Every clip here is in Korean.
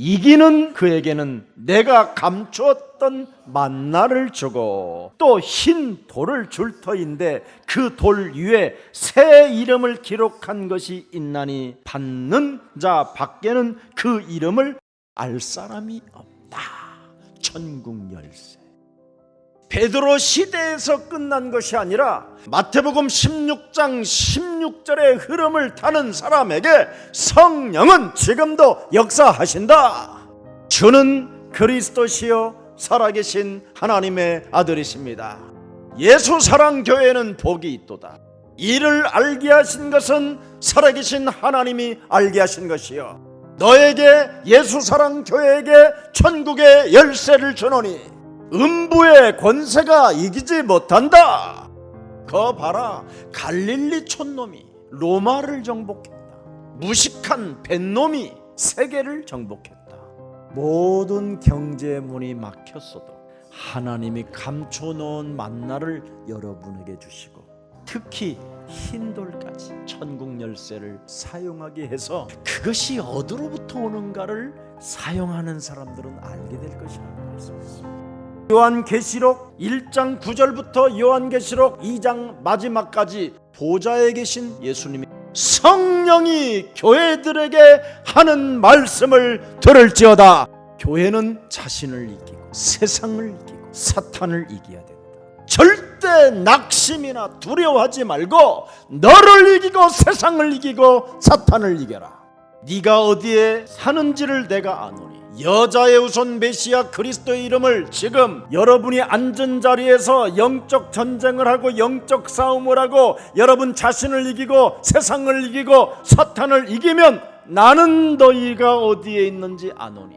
이기는 그에게는 내가 감추었던 만나를 주고 또 흰 돌을 줄 터인데 그 돌 위에 새 이름을 기록한 것이 있나니 받는 자 밖에는 그 이름을 알 사람이 없다. 천국 열쇠. 베드로 시대에서 끝난 것이 아니라 마태복음 16장 16절의 흐름을 타는 사람에게 성령은 지금도 역사하신다. 주는 그리스도시요 살아계신 하나님의 아들이십니다. 예수 사랑 교회는 복이 있도다. 이를 알게 하신 것은 살아계신 하나님이 알게 하신 것이요. 너에게 예수 사랑 교회에게 천국의 열쇠를 주노니 음부의 권세가 이기지 못한다. 거 봐라 갈릴리 촌놈이 로마를 정복했다. 무식한 뱃놈이 세계를 정복했다. 모든 경제 문이 막혔어도 하나님이 감춰놓은 만나를 여러분에게 주시고 특히 흰돌까지 천국 열쇠를 사용하게 해서 그것이 어디로부터 오는가를 사용하는 사람들은 알게 될 것이라고 말씀했습니다. 요한계시록 1장 9절부터 요한계시록 2장 마지막까지 보좌에 계신 예수님이 성령이 교회들에게 하는 말씀을 들을지어다. 교회는 자신을 이기고 세상을 이기고 사탄을 이겨야 된다. 절대 낙심이나 두려워하지 말고 너를 이기고 세상을 이기고 사탄을 이겨라. 네가 어디에 사는지를 내가 아노니 여자의 우선 메시아 그리스도의 이름을 지금 여러분이 앉은 자리에서 영적 전쟁을 하고 영적 싸움을 하고 여러분 자신을 이기고 세상을 이기고 사탄을 이기면 나는 너희가 어디에 있는지 아노니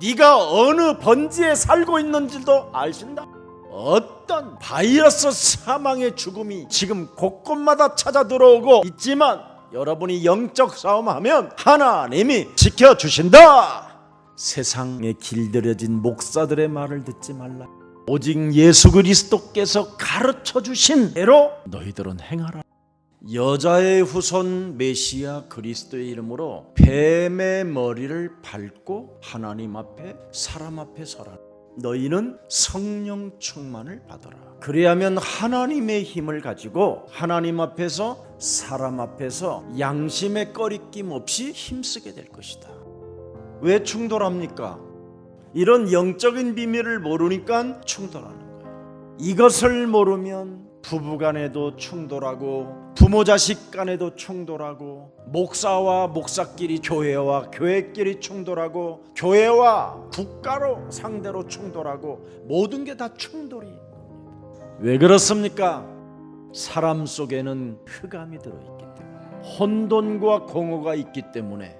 네가 어느 번지에 살고 있는지도 아신다 어떤 바이러스 사망의 죽음이 지금 곳곳마다 찾아 들어오고 있지만 여러분이 영적 싸움하면 하나님이 지켜주신다. 세상에 길들여진 목사들의 말을 듣지 말라. 오직 예수 그리스도께서 가르쳐 주신 대로 너희들은 행하라. 여자의 후손 메시아 그리스도의 이름으로 뱀의 머리를 밟고 하나님 앞에 사람 앞에 서라. 너희는 성령 충만을 받아라. 그래야면 하나님의 힘을 가지고 하나님 앞에서 사람 앞에서 양심의 꺼리낌 없이 힘쓰게 될 것이다. 왜 충돌합니까? 이런 영적인 비밀을 모르니까 충돌하는 거예요. 이것을 모르면 부부 간에도 충돌하고 부모 자식 간에도 충돌하고 목사와 목사끼리 교회와 교회끼리 충돌하고 교회와 국가로 상대로 충돌하고 모든 게 다 충돌이. 왜 그렇습니까? 사람 속에는 흑암이 들어 있기 때문에 혼돈과 공허가 있기 때문에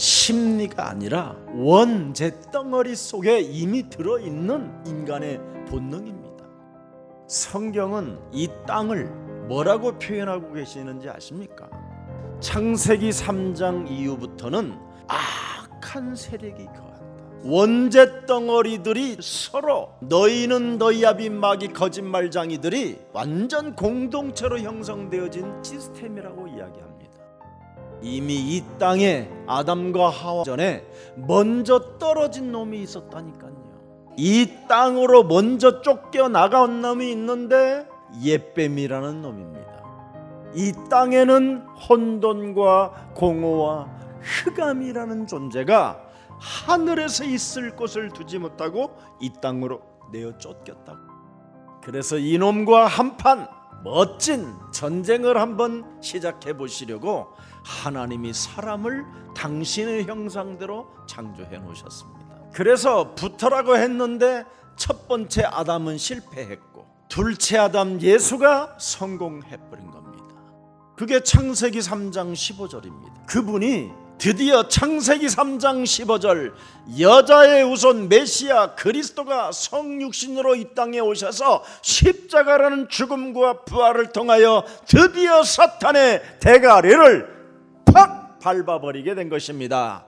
심리가 아니라 원재 덩어리 속에 이미 들어있는 인간의 본능입니다. 성경은 이 땅을 뭐라고 표현하고 계시는지 아십니까? 창세기 3장 이후부터는 악한 세력이 거한다. 원재 덩어리들이 서로 너희는 너희 아비 마귀 거짓말장이들이 완전 공동체로 형성되어진 시스템이라고 이야기합니다. 이미 이 땅에 아담과 하와 전에 먼저 떨어진 놈이 있었다니까요. 이 땅으로 먼저 쫓겨 나간 놈이 있는데 예뱀이라는 놈입니다. 이 땅에는 혼돈과 공허와 흑암이라는 존재가 하늘에서 있을 곳을 두지 못하고 이 땅으로 내어 쫓겼다. 그래서 이놈과 한판 멋진 전쟁을 한번 시작해 보시려고 하나님이 사람을 당신의 형상대로 창조해 놓으셨습니다. 그래서 붙어라고 했는데 첫 번째 아담은 실패했고 둘째 아담 예수가 성공해 버린 겁니다. 그게 창세기 3장 15절입니다. 그분이 드디어 창세기 3장 15절 여자의 우선 메시아 그리스도가 성육신으로 이 땅에 오셔서 십자가라는 죽음과 부활을 통하여 드디어 사탄의 대가리를 팍 밟아버리게 된 것입니다.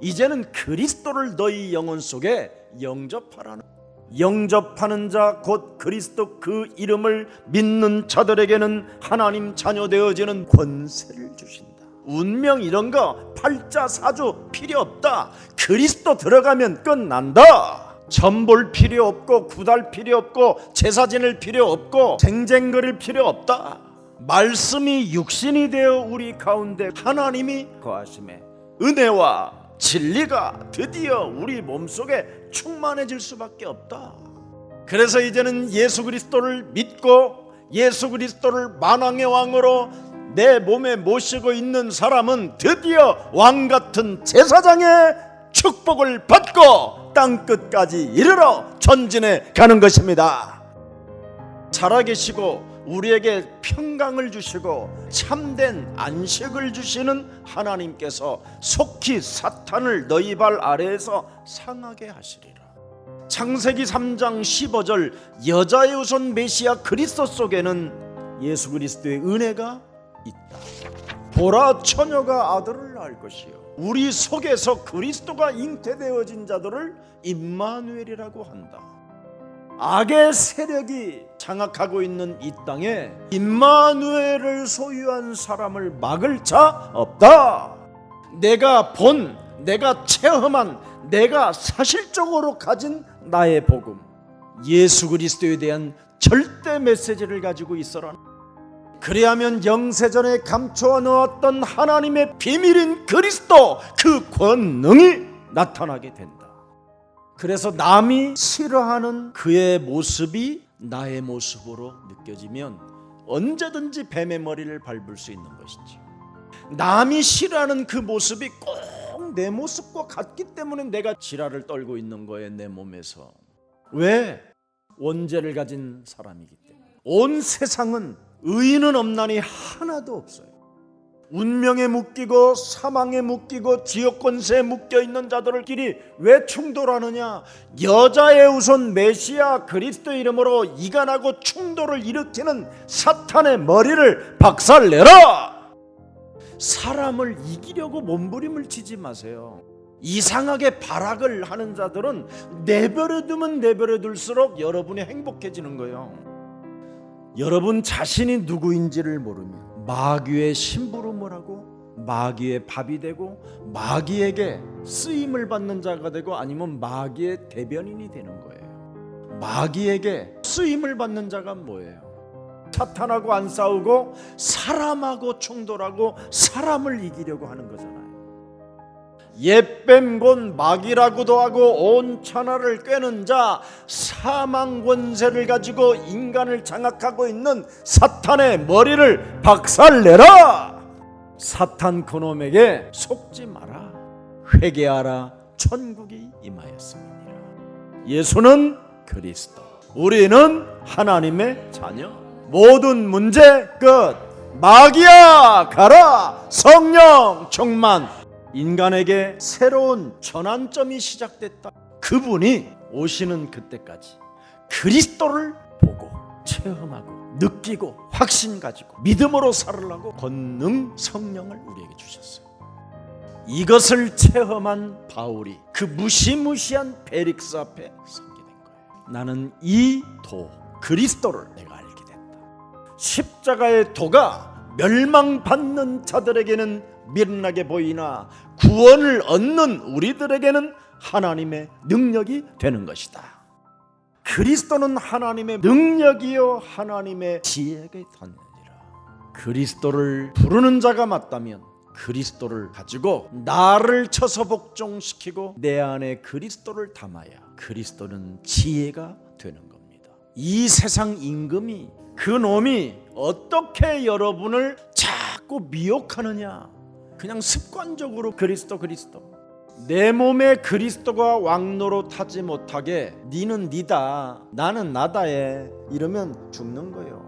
이제는 그리스도를 너희 영혼 속에 영접하라는 영접하는 자 곧 그리스도 그 이름을 믿는 자들에게는 하나님 자녀 되어지는 권세를 주신다. 운명 이런 거 팔자 사주 필요 없다. 그리스도 들어가면 끝난다. 점볼 필요 없고 구달 필요 없고 제사 지낼 필요 없고 쟁쟁거릴 필요 없다. 말씀이 육신이 되어 우리 가운데 하나님이 거하심에 은혜와 진리가 드디어 우리 몸속에 충만해질 수밖에 없다. 그래서 이제는 예수 그리스도를 믿고 예수 그리스도를 만왕의 왕으로 내 몸에 모시고 있는 사람은 드디어 왕 같은 제사장의 축복을 받고 땅 끝까지 이르러 전진해 가는 것입니다. 살아계시고 우리에게 평강을 주시고 참된 안식을 주시는 하나님께서 속히 사탄을 너희 발 아래에서 상하게 하시리라. 창세기 3장 15절 여자의 우선 메시아 그리스도 속에는 예수 그리스도의 은혜가 있다. 보라 처녀가 아들을 낳을 것이요 우리 속에서 그리스도가 잉태되어진 자들을 임마누엘이라고 한다. 악의 세력이 장악하고 있는 이 땅에 임마누엘을 소유한 사람을 막을 자 없다. 내가 본, 내가 체험한, 내가 사실적으로 가진 나의 복음, 예수 그리스도에 대한 절대 메시지를 가지고 있어라. 그리하면 영세전에 감춰 놓았던 하나님의 비밀인 그리스도 그 권능이 나타나게 된다. 그래서 남이 싫어하는 그의 모습이 나의 모습으로 느껴지면 언제든지 뱀의 머리를 밟을 수 있는 것이지. 남이 싫어하는 그 모습이 꼭 내 모습과 같기 때문에 내가 지랄을 떨고 있는 거예요 내 몸에서. 왜? 원죄를 가진 사람이기 때문에. 온 세상은 의인은 없나니 하나도 없어요. 운명에 묶이고 사망에 묶이고 지옥 권세에 묶여 있는 자들끼리 왜 충돌하느냐? 여자의 우선 메시아 그리스도 이름으로 이간하고 충돌을 일으키는 사탄의 머리를 박살내라. 사람을 이기려고 몸부림을 치지 마세요. 이상하게 발악을 하는 자들은 내버려두면 내버려둘수록 여러분이 행복해지는 거예요. 여러분 자신이 누구인지를 모르면 마귀의 심부름을 하고 마귀의 밥이 되고 마귀에게 쓰임을 받는 자가 되고 아니면 마귀의 대변인이 되는 거예요. 마귀에게 쓰임을 받는 자가 뭐예요? 사탄하고 안 싸우고 사람하고 충돌하고 사람을 이기려고 하는 거잖아요. 옛뱀 곧 마귀라고도 하고 온 천하를 꿰는 자 사망 권세를 가지고 인간을 장악하고 있는 사탄의 머리를 박살내라! 사탄 그놈에게 속지 마라. 회개하라. 천국이 임하였습니다 예수는 그리스도. 우리는 하나님의 자녀. 모든 문제 끝. 마귀야 가라! 성령 충만 인간에게 새로운 전환점이 시작됐다. 그분이 오시는 그때까지 그리스도를 보고 체험하고 느끼고 확신 가지고 믿음으로 살으려고 권능 성령을 우리에게 주셨어요. 이것을 체험한 바울이 그 무시무시한 베릭스 앞에 서게 된 거예요. 나는 이 도 그리스도를 내가 알게 됐다. 십자가의 도가 멸망받는 자들에게는 미련하게 보이나 구원을 얻는 우리들에게는 하나님의 능력이 되는 것이다. 그리스도는 하나님의 능력이요 하나님의 지혜가 덧느니라. 그리스도를 부르는 자가 맞다면 그리스도를 가지고 나를 쳐서 복종시키고 내 안에 그리스도를 담아야 그리스도는 지혜가 되는 겁니다. 이 세상 임금이 그 놈이 어떻게 여러분을 자꾸 미혹하느냐? 그냥 습관적으로 그리스도 그리스도 내 몸에 그리스도가 왕노로 타지 못하게 니는 니다 나는 나다에 이러면 죽는 거예요.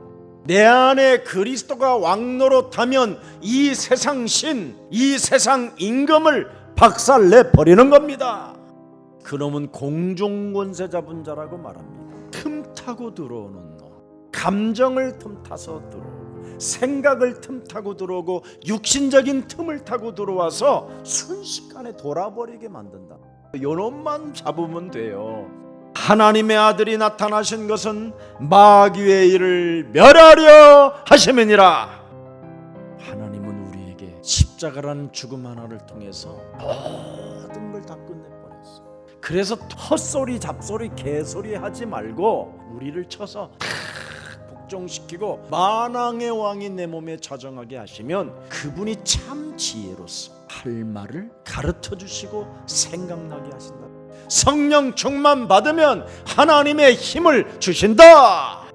내 안에 그리스도가 왕노로 타면 이 세상 신, 이 세상 임금을 박살내 버리는 겁니다. 그놈은 공중 권세 잡은 자라고 말합니다. 틈타고 들어오는 놈, 감정을 틈타서 들어오고 생각을 틈타고 들어오고 육신적인 틈을 타고 들어와서 순식간에 돌아버리게 만든다. 요놈만 잡으면 돼요. 하나님의 아들이 나타나신 것은 마귀의 일을 멸하려 하심이니라. 하나님은 우리에게 십 십자가라는 죽음 하나를 통해서 모든 걸 다 끝내 버렸어. 그래서 헛소리 잡소리 개소리 하지 말고 우리를 쳐서 탁 복종시키고 만왕의 왕이 내 몸에 자정하게 하시면 그분이 참 지혜로서 할 말을 가르쳐 주시고 생각나게 하신다. 성령 충만 받으면 하나님의 힘을 주신다.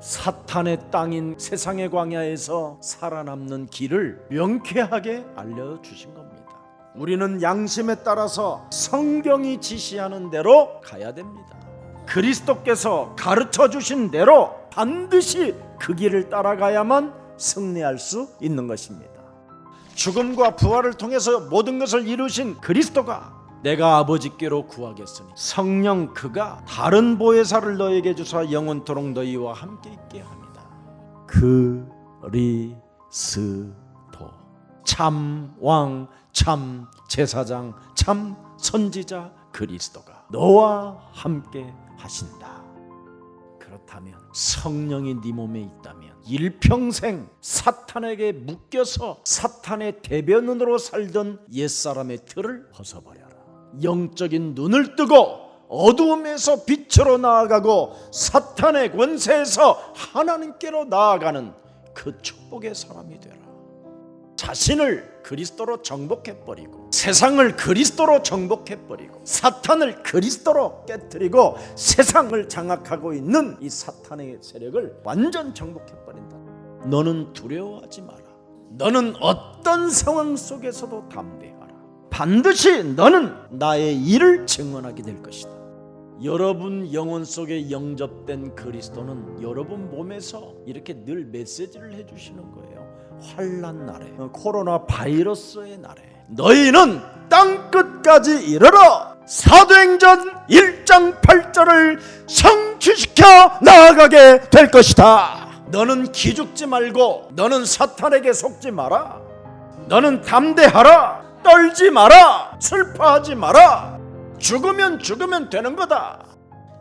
사탄의 땅인 세상의 광야에서 살아남는 길을 명쾌하게 알려주신 겁니다. 우리는 양심에 따라서 성경이 지시하는 대로 가야 됩니다. 그리스도께서 가르쳐 주신 대로 반드시 그 길을 따라가야만 승리할 수 있는 것입니다. 죽음과 부활을 통해서 모든 것을 이루신 그리스도가 내가 아버지께로 구하겠으니 성령 그가 다른 보혜사를 너에게 주사 영원토록 너희와 함께 있게 합니다. 그리스도 참 왕, 참 제사장, 참 선지자 그리스도가 너와 함께 하신다. 그렇다면 성령이 네 몸에 있다면 일평생 사탄에게 묶여서 사탄의 대변인으로 살던 옛사람의 틀을 벗어버려라. 영적인 눈을 뜨고 어두움에서 빛으로 나아가고 사탄의 권세에서 하나님께로 나아가는 그 축복의 사람이 되라. 자신을 그리스도로 정복해버리고 세상을 그리스도로 정복해버리고 사탄을 그리스도로 깨뜨리고 세상을 장악하고 있는 이 사탄의 세력을 완전 정복해버린다. 너는 두려워하지 마라. 너는 어떤 상황 속에서도 담대하라. 반드시 너는 나의 일을 증언하게 될 것이다. 여러분 영혼 속에 영접된 그리스도는 여러분 몸에서 이렇게 늘 메시지를 해주시는 거예요. 환란 날에, 어, 코로나 바이러스의 날에 너희는 땅 끝까지 이르러 사도행전 1장 8절을 성취시켜 나아가게 될 것이다. 너는 기죽지 말고 너는 사탄에게 속지 마라. 너는 담대하라. 떨지 마라. 슬퍼하지 마라. 죽으면 죽으면 되는 거다.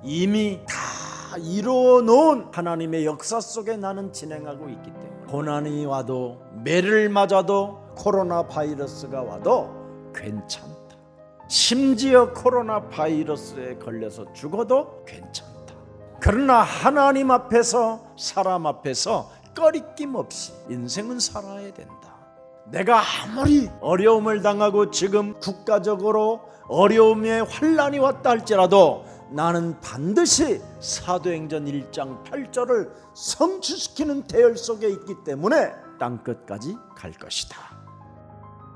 이미 다 이루어 놓은 하나님의 역사 속에 나는 진행하고 있기 때문에 고난이 와도 매를 맞아도 코로나 바이러스가 와도 괜찮다. 심지어 코로나 바이러스에 걸려서 죽어도 괜찮다. 그러나 하나님 앞에서 사람 앞에서 꺼리낌 없이 인생은 살아야 된다. 내가 아무리 어려움을 당하고 지금 국가적으로 어려움에 환란이 왔다 할지라도 나는 반드시 사도행전 1장 8절을 성취시키는 대열 속에 있기 때문에 땅 끝까지 갈 것이다.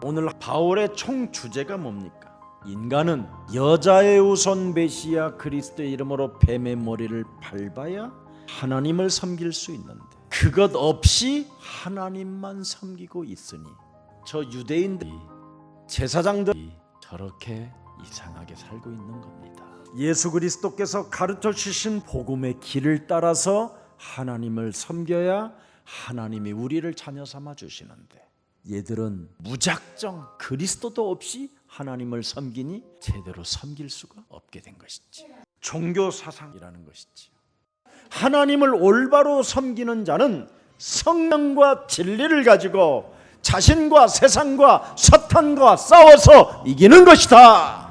오늘 바울의 총 주제가 뭡니까? 인간은 여자의 우선 메시아 그리스도의 이름으로 뱀의 머리를 밟아야 하나님을 섬길 수 있는데 그것 없이 하나님만 섬기고 있으니 저 유대인들이 제사장들이 저렇게 이상하게 살고 있는 겁니다. 예수 그리스도께서 가르쳐 주신 복음의 길을 따라서 하나님을 섬겨야 하나님이 우리를 자녀 삼아 주시는데 얘들은 무작정 그리스도도 없이 하나님을 섬기니 제대로 섬길 수가 없게 된 것이지. 종교 사상이라는 것이지. 하나님을 올바로 섬기는 자는 성령과 진리를 가지고 자신과 세상과 사탄과 싸워서 이기는 것이다.